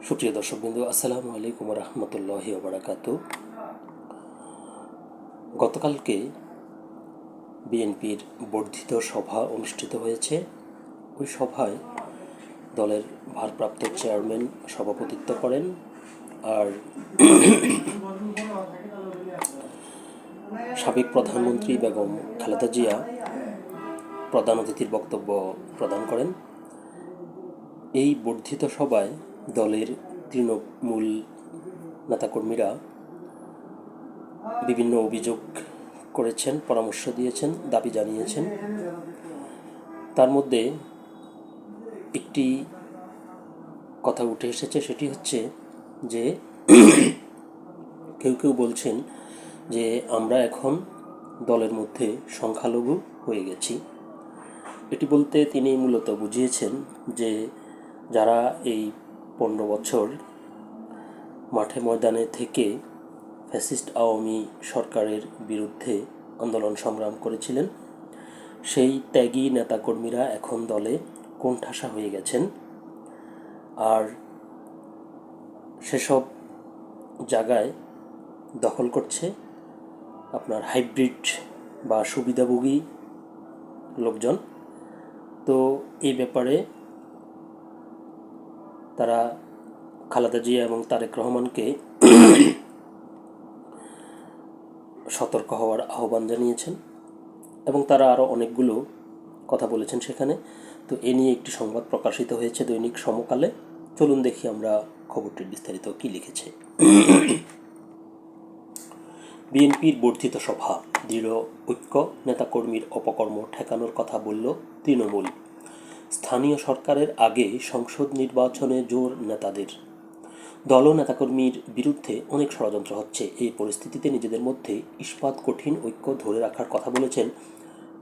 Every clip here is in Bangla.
সুপ্রিয় দর্শকবৃন্দ, আসসালামু আলাইকুম রহমতুল্লাহি ওবরাকাত গতকালকে বিএনপির বর্ধিত সভা অনুষ্ঠিত হয়েছে। ওই সভায় দলের ভারপ্রাপ্ত চেয়ারম্যান সভাপতিত্ব করেন আর সাবেক প্রধানমন্ত্রী বেগম খালেদা জিয়া প্রধান অতিথির বক্তব্য প্রদান করেন। এই বর্ধিত সভায় দলের তৃণমূল নেতাকর্মীরা বিভিন্ন অভিযোগ করেছেন, পরামর্শ দিয়েছেন, দাবি জানিয়েছেন। তার মধ্যে একটি কথা উঠে এসেছে, সেটি হচ্ছে যে কেউ কেউ বলছেন যে আমরা এখন দলের মধ্যে সংখ্যালঘু হয়ে গেছি। এটি বলতে তিনি মূলত বুঝিয়েছেন যে যারা এই পনেরো বছর মাঠে ময়দানে থেকে ফ্যাসিস্ট আওয়ামী সরকারের বিরুদ্ধে আন্দোলন সংগ্রাম করেছিলেন। সেই ত্যাগী নেতাকর্মীরা এখন দলে কোণঠাসা হয়ে গেছেন। আর সেসব জায়গায় দখল করছে আপনার হাইব্রিড বা সুবিধাভোগী লোকজন। তো এই ব্যাপারে তারা খালেদা জিয়া এবং তারেক রহমানকে সতর্ক হওয়ার আহ্বান জানিয়েছেন এবং তারা আরও অনেকগুলো কথা বলেছেন সেখানে। তো এ নিয়ে একটি সংবাদ প্রকাশিত হয়েছে দৈনিক সমকালে। চলুন দেখি আমরা খবরটির বিস্তারিত কী লিখেছে। বিএনপির বর্ধিত সভা, দৃঢ় ঐক্য, নেতাকর্মীর অপকর্ম ঠেকানোর কথা বলল তৃণমূল। স্থানীয় সরকারের আগে সংসদ নির্বাচনে জোর নেতাদের। দল নেতাকর্মীর বিরুদ্ধে অনেক ষড়যন্ত্র হচ্ছে। এই পরিস্থিতিতে নিজেদের মধ্যে ইস্পাত, কঠিন ঐক্য ধরে রাখার কথা বলেছেন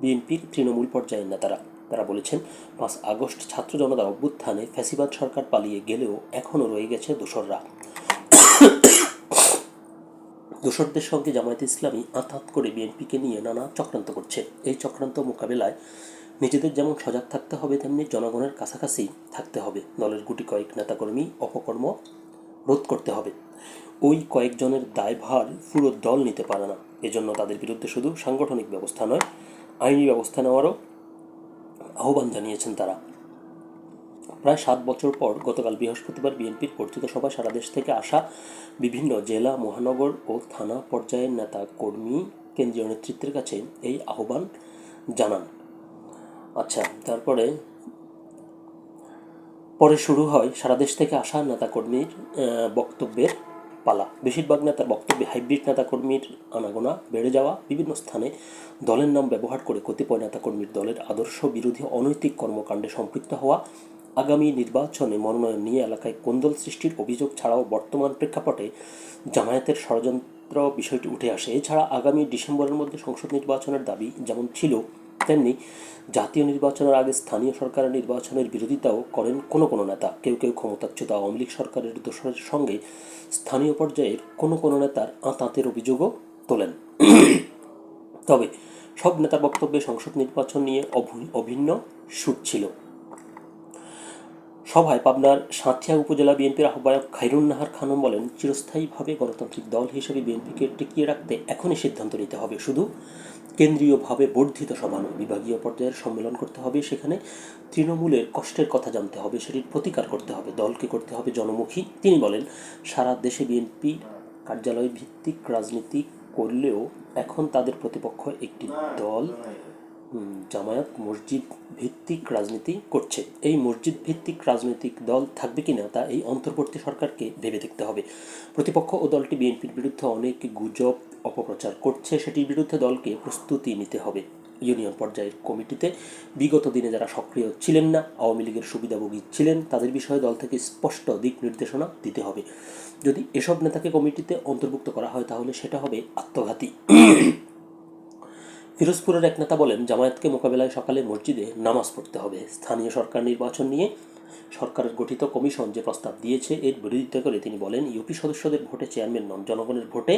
বিএনপির তৃণমূল পর্যায়ের নেতারা। তারা বলেছেন, পাঁচ আগস্ট ছাত্র জনতার অভ্যুত্থানে ফ্যাসিবাদ সরকার পালিয়ে গেলেও এখনও রয়ে গেছে দোসররা। দোসরদের সঙ্গে জামায়াত ইসলামী আঁতাত করে বিএনপিকে নিয়ে নানা চক্রান্ত করছে। এই চক্রান্ত মোকাবেলায় নিজেদের যেমন সজাগ থাকতে হবে, তেমনি জনগণের কাছাকাছি থাকতে হবে। দলের গুটি কয়েক নেতাকর্মী, অপকর্ম রোধ করতে হবে। ওই কয়েকজনের দায়ভার পুরো দল নিতে পারে না। এজন্য তাদের বিরুদ্ধে শুধু সাংগঠনিক ব্যবস্থা নয়, আইনি ব্যবস্থা নেওয়ারও আহ্বান জানিয়েছেন তারা। প্রায় সাত বছর পর গতকাল বৃহস্পতিবার বিএনপির বর্ধিত সভায় সারা দেশ থেকে আসা বিভিন্ন জেলা, মহানগর ও থানা পর্যায়ের নেতা কর্মী কেন্দ্রীয় নেতৃত্বের কাছে এই আহ্বান জানান। আচ্ছা তারপরে? পরে শুরু হয় সারা দেশ থেকে আসা নেতাকর্মীর বক্তব্যের পালা। বেশিরভাগ নেতার বক্তব্যে হাইব্রিড নেতাকর্মীর আনাগোনা বেড়ে যাওয়া, বিভিন্ন স্থানে দলের নাম ব্যবহার করে কতিপয় নেতাকর্মীর দলের আদর্শ, বিরোধী, অনৈতিক কর্মকাণ্ডে সম্পৃক্ত হওয়া, আগামী নির্বাচনে মনোনয়ন নিয়ে এলাকায় কোন্দল সৃষ্টির অভিযোগ ছাড়াও বর্তমান প্রেক্ষাপটে জামায়াতের ষড়যন্ত্র বিষয়টি উঠে আসে। এছাড়া আগামী ডিসেম্বরের মধ্যে সংসদ নির্বাচনের দাবি যেমন ছিল তেমনি জাতীয় নির্বাচনের আগে স্থানীয় সরকারের নির্বাচনের বিরোধিতাও করেন কোনো কোনো নেতা। কেউ কেউ ক্ষমতাচ্যুত আওয়ামী লীগ সরকারের দোষরের সঙ্গে স্থানীয় পর্যায়ের কোনো কোনো নেতার আঁতাতের অভিযোগও তোলেন। তবে সব নেতার বক্তব্যে সংসদ নির্বাচন নিয়ে অভিন্ন সুর ছিল। সভায় পাবনার সাঁথিয়া উপজেলা বিএনপির আহ্বায়ক খাইরুন নাহার খানম বলেন, চিরস্থায়ীভাবে গণতান্ত্রিক দল হিসেবে বিএনপিকে টিকিয়ে রাখতে এখনই সিদ্ধান্ত নিতে হবে। শুধু কেন্দ্রীয়ভাবে বর্ধিত সমানো বিভাগীয় পর্যায়ের সম্মেলন করতে হবে। সেখানে তৃণমূলের কষ্টের কথা জানতে হবে, সেটির প্রতিকার করতে হবে, দলকে করতে হবে জনমুখী। তিনি বলেন, সারা দেশে বিএনপি কার্যালয় ভিত্তিক রাজনীতি করলেও এখন তাদের প্রতিপক্ষ একটি দল। জামায়াত মসজিদ ভিত্তিক রাজনীতি করছে। এই মসজিদ ভিত্তিক রাজনৈতিক দল থাকবে কিনা তা এই অন্তর্বর্তী সরকারকে ভেবে দেখতে হবে। প্রতিপক্ষ ও দলটি বিএনপির বিরুদ্ধে অনেক গুজব, অপপ্রচার করছে। সেটির বিরুদ্ধে দলকে প্রস্তুতি নিতে হবে। ইউনিয়ন পর্যায়ের কমিটিতে বিগত দিনে যারা সক্রিয় ছিলেন না, আওয়ামী লীগের সুবিধাভোগী ছিলেন, তাদের বিষয়ে দল থেকে স্পষ্ট দিক নির্দেশনা দিতে হবে। যদি এসব নেতাকে কমিটিতে অন্তর্ভুক্ত করা হয়, তাহলে সেটা হবে আত্মঘাতী। ফিরোজপুরের এক নেতা বলেন, জামায়াতকে মোকাবেলায় সকালে মসজিদে নামাজ পড়তে হবে। স্থানীয় সরকার নির্বাচন নিয়ে সরকারের গঠিত কমিশন যে প্রস্তাব দিয়েছে, এর বিরোধিতা করে তিনি বলেন, ইউপি সদস্যদের ভোটে চেয়ারম্যান নন, জনগণের ভোটে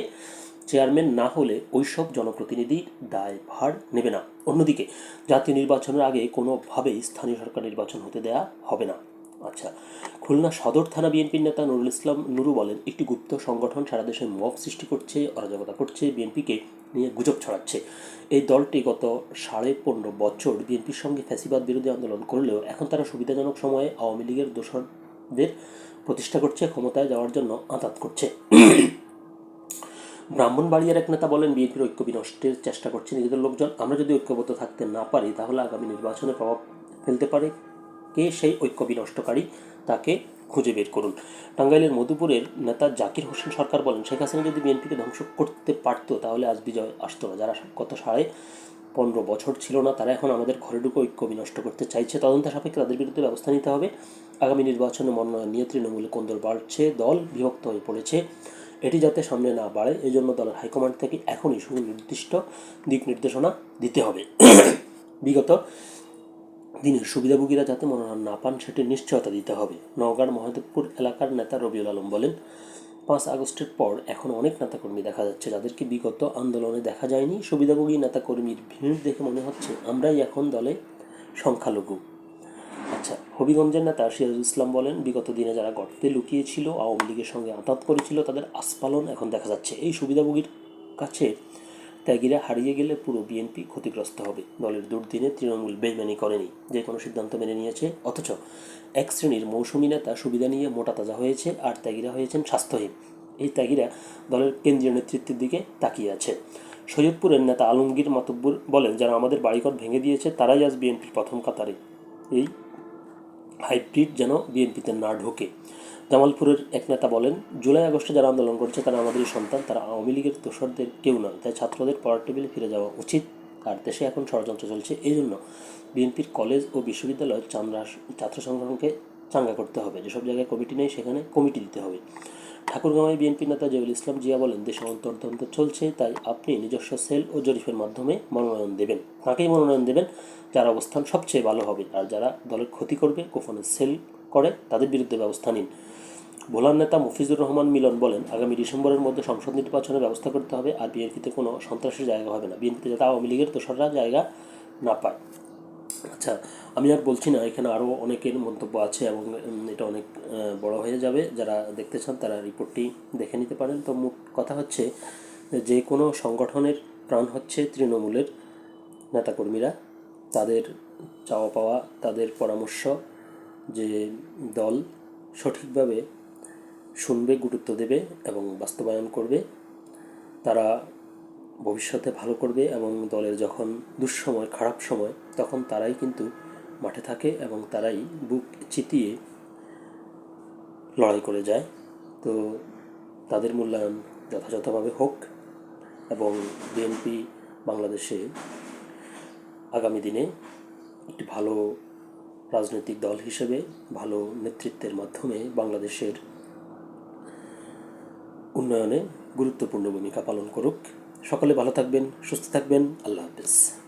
চেয়ারম্যান না হলে ওইসব জনপ্রতিনিধির দায়ভার নেবে না। অন্যদিকে, জাতীয় নির্বাচনের আগে কোনোভাবেই স্থানীয় সরকার নির্বাচন হতে দেয়া হবে না। আচ্ছা খুলনা সদর থানা বিএনপির নেতা নুরুল ইসলাম নুরু বলেন, একটি গুপ্ত সংগঠন সারা দেশে মব সৃষ্টি করছে, অরাজকতা করছে, বিএনপিকে নিয়ে গুজব ছড়াচ্ছে। এই দলটি গত সাড়ে পনেরো বছর বিএনপির সঙ্গে ফ্যাসিবাদ বিরোধী আন্দোলন করলেও এখন তারা সুবিধাজনক সময়ে আওয়ামী লীগের দোসরদের প্রতিষ্ঠা করছে, ক্ষমতায় যাওয়ার জন্য আঁতাত করছে। ব্রাহ্মণবাড়িয়ার এক নেতা বলেন, বিএনপির ঐক্য বিনষ্টের চেষ্টা করছে নিজেদের লোকজন। আমরা যদি ঐক্যবদ্ধ থাকতে না পারি, তাহলে আগামী নির্বাচনে প্রভাব ফেলতে পারে কে সেই ঐক্য বিনষ্টকারী? তাকে খুঁজে বের করুন। টাঙ্গাইলের মধুপুরের নেতা জাকির হোসেন সরকার বলেন, শেখ হাসিনা যদি বিএনপিকে ধ্বংস করতে পারতো, তাহলে আজ বিজয় আসতো না। যারা গত সাড়ে পনেরো বছর ছিল না, তারা এখন আমাদের ঘরে ঢুকে ঐক্য বিনষ্ট করতে চাইছে। তদন্ত সাপেক্ষে তাদের বিরুদ্ধে ব্যবস্থা নিতে হবে। আগামী নির্বাচনে মনোনয়ন নিয়ে তৃণমূলে কোন্দল বাড়ছে, দল বিভক্ত হয়ে পড়েছে। এটি যাতে সামনে না বাড়ে এই জন্য দলের হাইকমান্ড থেকে এখনই সুনির্দিষ্ট দিক নির্দেশনা দিতে হবে। বিগত দিনের সুবিধাভোগীরা যাতে মনোনয়ন না পান সেটির নিশ্চয়তা দিতে হবে। নওগাঁর মহাদেবপুর এলাকার নেতা রবিউল আলম বলেন, পাঁচ আগস্টের পর এখন অনেক নেতাকর্মী দেখা যাচ্ছে, যাদেরকে বিগত আন্দোলনে দেখা যায়নি। সুবিধাভোগী নেতাকর্মীর ভিড় দেখে মনে হচ্ছে, আমরাই এখন দলে সংখ্যালঘু। আচ্ছা হবিগঞ্জের নেতা সিরাজুল ইসলাম বলেন, বিগত দিনে যারা গর্তে লুকিয়েছিল, আওয়ামী লীগের সঙ্গে আঁতাত করেছিল, তাদের আস্পালন এখন দেখা যাচ্ছে। এই সুবিধাভোগীর কাছে ত্যাগীরা হারিয়ে গেলে পুরো বিএনপি ক্ষতিগ্রস্ত হবে। দলের দুর্দিনে তৃণমূল বেইমানি করেনি, যে কোনো সিদ্ধান্ত মেনে নিয়েছে। অথচ এক শ্রেণির মৌসুমী নেতা সুবিধা নিয়ে মোটা তাজা হয়েছে আর ত্যাগীরা হয়েছেন স্বাস্থ্যহীন। এই ত্যাগীরা দলের কেন্দ্রীয় নেতৃত্বের দিকে তাকিয়ে আছে। সৈয়দপুরের নেতা আলমগীর মাতব্বর বলেন, যারা আমাদের বাড়িঘর ভেঙে দিয়েছে, তারাই আজ বিএনপির প্রথম কাতারে। এই হাইব্রিড যেন বিএনপিতে না ঢোকে। জামালপুরের এক নেতা বলেন, জুলাই আগস্টে যারা আন্দোলন করছে, তারা আমাদেরই সন্তান, তারা আওয়ামী লীগের দোষরদের কেউ নয় তাই ছাত্রদের পড়ার টেবিলে ফিরে যাওয়া উচিত আর দেশে এখন ষড়যন্ত্র চলছে। এই জন্য বিএনপির কলেজ ও বিশ্ববিদ্যালয় চামড়া ছাত্র সংগঠনকে চাঙ্গা করতে হবে। যেসব জায়গায় কমিটি নেই, সেখানে কমিটি দিতে হবে। ঠাকুরগাঁওয়ে বিএনপি নেতা জহুল ইসলাম জিয়া বলেন, দেশে অন্তর্দ্বন্দ্ব চলছে, তাই আপনি নিজস্ব সেল ও জরিফের মাধ্যমে মনোনয়ন দেবেন। তাকেই মনোনয়ন দেবেন? যার অবস্থান সবচেয়ে ভালো হবে। আর যারা দলের ক্ষতি করবে, গোপনে সেল করে, তাদের বিরুদ্ধে ব্যবস্থা নিন। ভোলার নেতা মফিজুর রহমান মিলন বলেন, আগামী ডিসেম্বরের মধ্যে সংসদ নির্বাচনের ব্যবস্থা করতে হবে আর বিএনপিতে কোনো সন্ত্রাসের জায়গা হবে না। বিএনপিতে যাতে আওয়ামী লীগের দোসররা জায়গা না পায়। আচ্ছা আমি আর বলছি না, এখানে আরও অনেকের মন্তব্য আছে এবং এটা অনেক বড় হয়ে যাবে। যারা দেখতে চান তারা রিপোর্টটি দেখে নিতে পারেন। তো মুখ কথা হচ্ছে, যে কোনো সংগঠনের প্রাণ হচ্ছে তৃণমূলের নেতাকর্মীরা। তাদের চাওয়া পাওয়া, তাদের পরামর্শ, যে দল সঠিকভাবে শুনবে, গুরুত্ব দেবে এবং বাস্তবায়ন করবে। তারা ভবিষ্যতে ভালো করবে এবং দলের যখন দুঃসময়, খারাপ সময়, তখন তারাই কিন্তু মাঠে থাকে এবং তারাই বুক চিতিয়ে লড়াই করে যায়। তো তাদের মূল্যায়ন যথাযথভাবে হোক এবং বিএনপি বাংলাদেশে আগামী দিনে একটি ভালো রাজনৈতিক দল হিসেবে, ভালো নেতৃত্বের মাধ্যমে বাংলাদেশের উন্নয়নে গুরুত্বপূর্ণ ভূমিকা পালন করুক। সকলে ভালো থাকবেন সুস্থ থাকবেন। আল্লাহ হাফেজ।